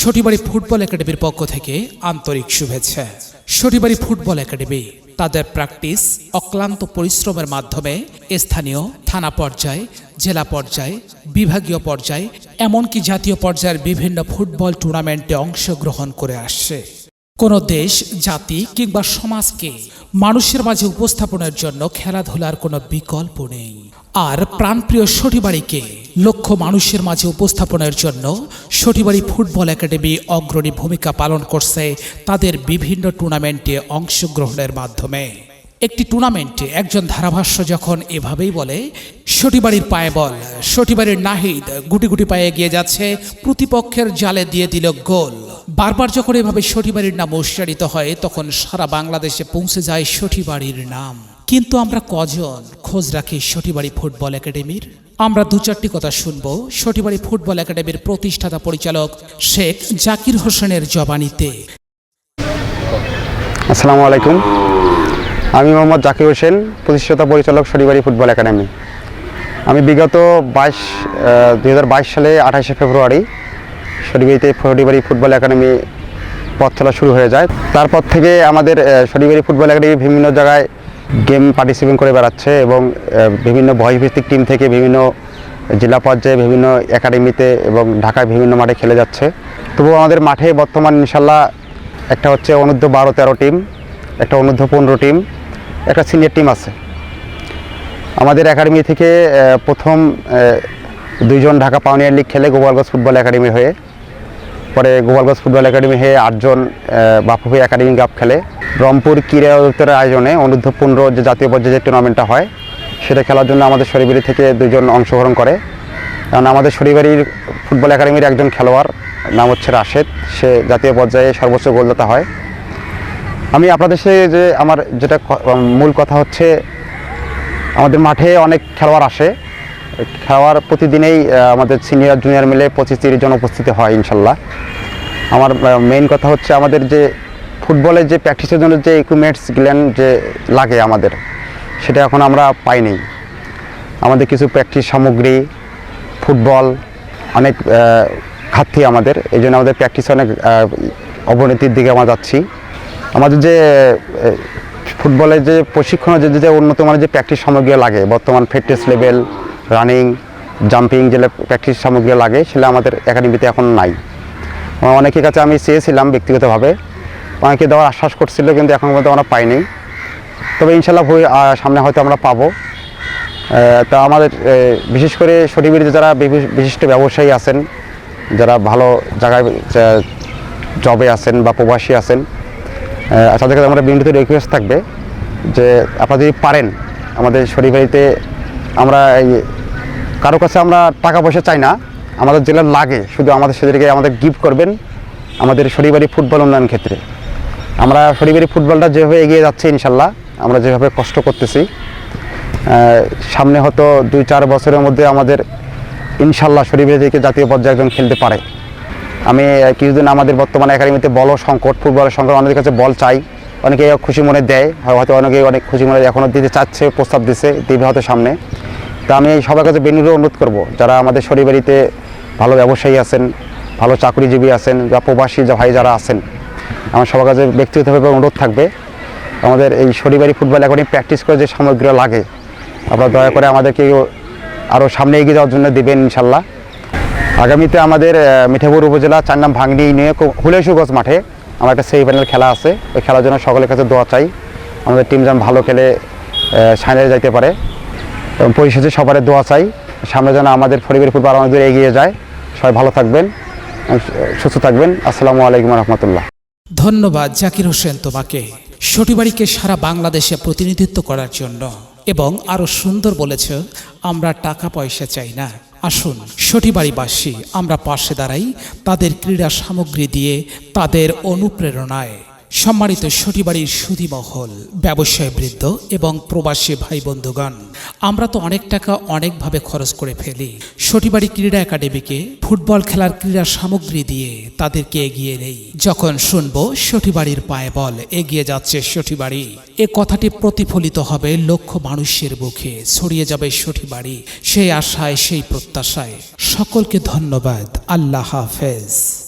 Shotibari football একাডেমির পক্ষ থেকে আন্তরিক শুভেচ্ছা। সটিবাড়ি ফুটবল একাডেমি তাদের প্র্যাকটিস অক্লান্ত পরিশ্রমের মাধ্যমে স্থানীয় থানা পর্যায়ে, জেলা পর্যায়ে, বিভাগীয় পর্যায়ে, এমনকি জাতীয় পর্যায়ের বিভিন্ন ফুটবল টুর্নামেন্টে অংশগ্রহণ করে আসছে। কোনো দেশ, জাতি কিংবা সমাজকে মানুষের মাঝে উপস্থাপনের জন্য খেলাধুলার কোনো বিকল্প নেই। আর প্রাণপ্রিয় সটিবাড়িকে লক্ষ মানুষের মাঝে উপস্থাপনের জন্য সটিবাড়ি ফুটবল একাডেমি অগ্রণী ভূমিকা পালন করছে তাদের বিভিন্ন টুর্নামেন্টে অংশগ্রহণের মাধ্যমে। একটি টুর্নামেন্টে একজন ধারাভাষ্য যখন এভাবেই বলে সটিবাড়ির পায়ে বল সটিবাড়ির নাহিদ গুটি গুটি পায়ে এগিয়ে যাচ্ছে, প্রতিপক্ষের জালে দিয়ে দিল গোল। বারবার যখন এভাবে সটিবাড়ির নাম উচ্চারিত হয়, তখন সারা বাংলাদেশে পৌঁছে যায় সটিবাড়ির নাম। কিন্তু আমরা কজন? খোঁজ রাখি সটিবাড়ি ফুটবল একাডেমির। আমরা দু চারটি কথা শুনব। সটিবাড়ি ফুটবল একাডেমির প্রতিষ্ঠাতা পরিচালক শেখ জাকির হোসেনের জবানিতে। আসসালামু আলাইকুম। আমি মোহাম্মদ জাকির হোসেন, প্রতিষ্ঠাতা পরিচালক শনিবাড়ি ফুটবল একাডেমি। আমি বিগত বাইশ দুই সালে আঠাশে ফেব্রুয়ারি শনিবাড়িতে শনিবাড়ি ফুটবল একাডেমি পথ চলা শুরু হয়ে যায়। তারপর থেকে আমাদের শনিবাড়ি ফুটবল একাডেমি বিভিন্ন জায়গায় গেম পার্টিসিপেট করে বেড়াচ্ছে এবং বিভিন্ন বয়সভিত্তিক টিম থেকে বিভিন্ন জেলা পর্যায়ে বিভিন্ন একাডেমিতে এবং ঢাকায় বিভিন্ন মাঠে খেলে যাচ্ছে। তবুও আমাদের মাঠে বর্তমান ইনশাল্লাহ একটা হচ্ছে অনূর্ধ্ব বারো, তেরো টিম একটা অনূর্ধ্ব পনেরো টিম একটা সিনিয়র টিম আছে। আমাদের একাডেমি থেকে প্রথম দুইজন ঢাকা পাউনিয়ার লিগ খেলে গোপালগঞ্জ ফুটবল একাডেমি হয়ে। পরে গোপালগঞ্জ ফুটবল একাডেমি হয়ে আটজন বাপুফি একাডেমি কাপ খেলে। রংপুর ক্রীড়া অধিদপ্তরের আয়োজনে অনূর্ধ্ব পনেরো যে জাতীয় পর্যায়ে যে টুর্নামেন্টটা হয়, সেটা খেলার জন্য আমাদের শরীবাড়ি থেকে দুজন অংশগ্রহণ করে। কারণ আমাদের শরীবাড়ির ফুটবল একাডেমির একজন খেলোয়াড়, নাম হচ্ছে রাশেদ, সে জাতীয় পর্যায়ে সর্বোচ্চ গোলদাতা হয়। আমি আপনাদের সাথে যে আমার যেটা মূল কথা হচ্ছে, আমাদের মাঠে অনেক খেলোয়াড় আসে। খেলোয়াড় প্রতিদিনেই আমাদের সিনিয়র, জুনিয়র মিলে পঁচিশ তিরিশ জন উপস্থিত হয় ইনশাল্লাহ। আমার মেইন কথা হচ্ছে আমাদের যে ফুটবলের যে প্র্যাকটিসের জন্য যে ইকুইপমেন্টস গিলেন যে লাগে আমাদের, সেটা এখন আমরা পাইনি। আমাদের কিছু প্র্যাকটিস সামগ্রী, ফুটবল অনেক ঘাটতি আমাদের। এই জন্য আমাদের প্র্যাকটিস অনেক অবনতির দিকে আমরা যাচ্ছি। আমাদের যে ফুটবলের যে প্রশিক্ষণের যে যে উন্নত মানের যে প্র্যাকটিস সামগ্রী লাগে, বর্তমান ফিটনেস লেভেল রানিং জাম্পিং যে প্র্যাকটিস সামগ্রী লাগে সেটা আমাদের একাডেমিতে এখন নাই। অনেকের কাছে আমি চেয়েছিলাম ব্যক্তিগতভাবে অনেকে দেওয়ার আশ্বাস করছিল, কিন্তু এখন পর্যন্ত আমরা পাইনি। তবে ইনশাল্লাহ সামনে হয়তো আমরা পাবো। তা আমাদের বিশেষ করে সটিবিড়িতে যারা বিশিষ্ট ব্যবসায়ী আছেন, যারা ভালো জায়গায় জবে আছেন বা প্রবাসী আছেন তাদের কাছে আমরা বিনীত রিকোয়েস্ট থাকবে যে আপনারা যদি পারেন আমাদের শরীরবাড়িতে আমরা এই, কারও কাছে আমরা টাকা পয়সা চাই না, আমাদের জেলার লাগে, শুধু আমাদের সেদেরকে আমাদের গিফট করবেন আমাদের শরীরবাড়ি ফুটবল উন্নয়ন ক্ষেত্রে। আমরা শরীরবাড়ি ফুটবলটা যেভাবে এগিয়ে যাচ্ছে ইনশাল্লাহ, আমরা যেভাবে কষ্ট করতেছি সামনে হয়তো দুই চার বছরের মধ্যে আমাদের ইনশাল্লাহ শরীরে থেকে জাতীয় পর্যায়ে একজন খেলতে পারে। আমি কিছুদিন আমাদের বর্তমানে একাডেমিতে বলও সংকট ফুটবলের সংকট, অনেকের কাছে বল চাই, অনেকে খুশি মনে দেয় হয়তো অনেকে অনেক খুশি মনে এখনও দিতে চাচ্ছে, প্রস্তাব দিছে, দিবে হয়তো সামনে। তা আমি সবার কাছে বেনুরে অনুরোধ করব, যারা আমাদের শরীরবাড়িতে ভালো ব্যবসায়ী আছেন, ভালো চাকরিজীবী আছেন, বা প্রবাসী ভাই যারা আছেন আমার সবার কাছে ব্যক্তিগতভাবে অনুরোধ থাকবে। আমাদের এই শনিবারই ফুটবল একাডেমি প্র্যাকটিস করে যে সামগ্রী লাগে, আপনারা দয়া করে আমাদেরকে আরও সামনে এগিয়ে যাওয়ার জন্য দেবেন ইনশাল্লাহ আগামীতে আমাদের মিঠাপুর উপজেলা চার নাম ভাঙড়ি নিয়ে হুলেশুগঞ্জ মাঠে আমার একটা সেমিফাইনাল খেলা আছে। ওই খেলার জন্য সকলের কাছে দোয়া চাই। আমাদের টিম যেন ভালো খেলে সাইনে যাইতে পারে। এবং পরিশেষে সবার দোয়া চাই। সামনে যেন আমাদের পরিবার ফুটবল আমাদের এগিয়ে যায়। সবাই ভালো থাকবেন সুস্থ থাকবেন। আসসালামু আলাইকুম রহমতুল্লাহ। ধন্যবাদ জাকির হোসেন তোমাকে সটিবাড়িকে সারা বাংলাদেশে প্রতিনিধিত্ব করার জন্য। এবং আরও সুন্দর বলেছ, আমরা টাকা পয়সা চাই না। আসুন সটিবাড়িবাসী আমরা পাশে দাঁড়াই, তাদের ক্রীড়া সামগ্রী দিয়ে তাদের অনুপ্রেরণায়। সম্মানিত সটিবাড়ির সুধীমহল, ব্যবসায় বৃদ্ধ এবং প্রবাসী ভাই বন্ধুগণ, আমরা তো অনেক টাকা অনেকভাবে খরচ করে ফেলি। সটিবাড়ি ক্রীড়া একাডেমিকে ফুটবল খেলার ক্রীড়া সামগ্রী দিয়ে তাদেরকে এগিয়ে নেই। যখন শুনব সটিবাড়ির পায়ে বল, এগিয়ে যাচ্ছে সটিবাড়ি এ কথাটি প্রতিফলিত হবে লক্ষ মানুষের বুকে ছড়িয়ে যাবে সটিবাড়ি সেই আশায়, সেই প্রত্যাশায়। সকলকে ধন্যবাদ। আল্লাহ হাফেজ।